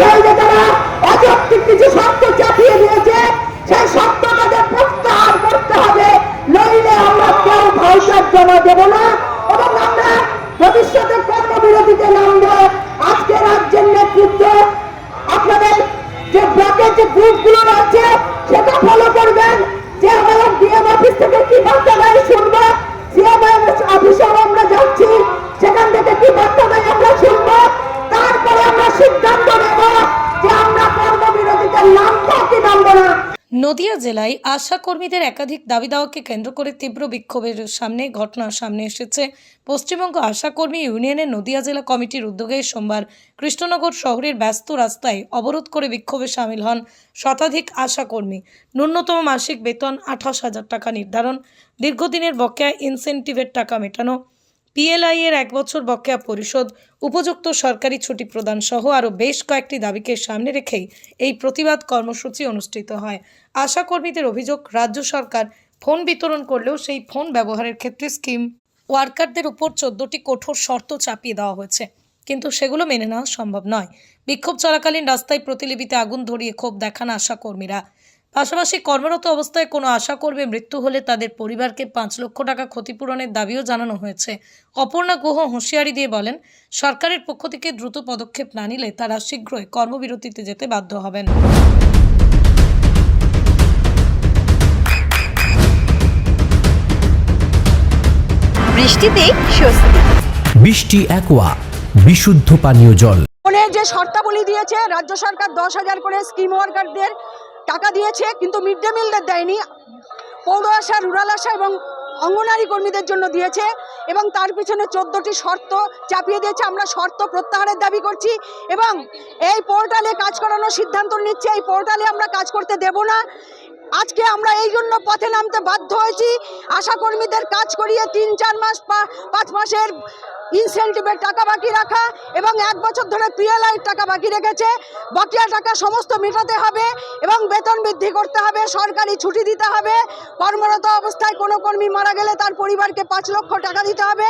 বিষয়ে তারা অযৌক্তিক কিছু শর্ত চাপিয়ে দিয়েছে, সেই শর্ত তাদের প্রত্যাহার করতে হবে। নইলে আমরা কেউ ভাষার জমা দেব না। এবং আমরা ভবিষ্যতে কর্মবিরতিতে নামবো। আজকে রাজ্যের নেতৃত্ব, আপনাদের যে ব্লকের যে গ্রুপগুলো রয়েছে, সেটা ফলো করবেন। যে আমাদের ডিএম অফিস থেকে কি বার্তা দেয় শুনব। সিএম অফিসেও আমরা নদিয়া জেলায় আশা কর্মীদের একাধিক দাবি দাওয়াকে কেন্দ্র করে তীব্র বিক্ষোভের সামনে ঘটনা সামনে এসেছে। পশ্চিমবঙ্গ আশা কর্মী ইউনিয়নের নদিয়া জেলা কমিটির উদ্যোগে সোমবার কৃষ্ণনগর শহরের ব্যস্ত রাস্তায় অবরোধ করে বিক্ষোভে সামিল হন শতাধিক আশা কর্মী। ন্যূনতম মাসিক বেতন আঠাশ হাজার টাকা নির্ধারণ, দীর্ঘদিনের বকেয়া ইনসেন্টিভের টাকা মেটানো পিএলআই এর এক বছর বকেয়া পরিশোধ, উপযুক্ত সরকারি ছুটি প্রদান সহ আরও বেশ কয়েকটি দাবিকে সামনে রেখেই এই প্রতিবাদ কর্মসূচি অনুষ্ঠিত হয়। আশা কর্মীদের অভিযোগ, রাজ্য সরকার ফোন বিতরণ করলেও সেই ফোন ব্যবহারের ক্ষেত্রে স্কিম ওয়ার্কারদের উপর চোদ্দটি কঠোর শর্ত চাপিয়ে দেওয়া হয়েছে। কিন্তু সেগুলো মেনে নেওয়া সম্ভব নয়। বিক্ষোভ চলাকালীন রাস্তায় প্রতিলিপিতে আগুন ধরিয়ে ক্ষোভ দেখান আশা কর্মীরা। পাশাপাশি কর্মরত অবস্থায় কোনো আশা করবে মৃত্যু হলে তাদের পরিবারকে পাঁচ লক্ষ টাকা ক্ষতিপূরণের দাবিও জানানো হয়েছে। অপর্ণা গুহ হুঁশিয়ারি দিয়ে বলেন সরকারের পক্ষ থেকে দ্রুত পদক্ষেপ না নিলে তারা শীঘ্রই কর্মবিরতিতে যেতে বাধ্য হবেন। বৃষ্টিতে স্বস্তি। বৃষ্টি অ্যাকোয়া বিশুদ্ধ পানীয় জল। যে শর্তাবলী দিয়েছে রাজ্য সরকার দশ হাজার করে স্কিম ওয়ার্কারদের টাকা দিয়েছে, কিন্তু মিড ডে মিলদের দেয়নি। পৌর আশা, রুরাল আশা এবং অঙ্গনারী কর্মীদের জন্য দিয়েছে এবং তার পিছনে চোদ্দোটি শর্ত চাপিয়ে দিয়েছে। আমরা শর্ত প্রত্যাহারের দাবি করছি এবং এই পোর্টালে কাজ করানোর সিদ্ধান্ত নিচ্ছে। এই পোর্টালে আমরা কাজ করতে দেব না। আজকে আমরা এই জন্য পথে নামতে বাধ্য হয়েছি। আশাকর্মীদের কাজ করিয়ে তিন, চার মাস পাঁচ মাসের ইনসেন্টিভের টাকা বাকি রাখা এবং এক বছর ধরে পিএলআই টাকা বাকি রেখেছে। বাকিয়া টাকা সমস্ত মেটাতে হবে এবং বেতন বৃদ্ধি করতে হবে, সরকারি ছুটি দিতে হবে। কর্মরত অবস্থায় কোনো কর্মী মারা গেলে তার পরিবারকে পাঁচ লক্ষ টাকা দিতে হবে।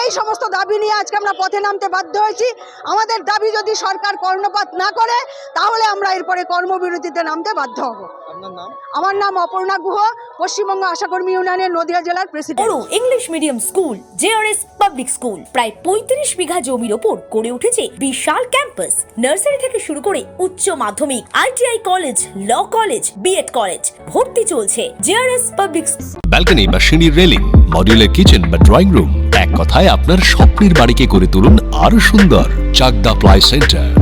এই সমস্ত দাবি নিয়ে আজকে আমরা পথে নামতে বাধ্য হয়েছি। আমাদের দাবি যদি সরকার কর্ণপাত না করে, তাহলে আমরা এরপরে কর্মবিরতিতে নামতে বাধ্য হব। আমার নাম অপর্ণা গুহ পশ্চিমবঙ্গ আশাকর্মী ইউনিয়নের নদিয়া জেলার president. English medium school JRS public school প্রায় পঁয়ত্রিশ বিঘা জমির ওপর গড়ে উঠেছে বিশাল ক্যাম্পাস নার্সারি থেকে শুরু করে উচ্চ মাধ্যমিক ITI college law college BEd college ভর্তি চলছে জেআরএস পাবলিক ব্যালকনি বা সিঁড়ির রেলিং মডিউলার কিচেন বা ড্রয়িং রুম এক কথায় আপনার স্বপ্নের বাড়িকে করে তুলুন আরও সুন্দর Chakdah ply centre.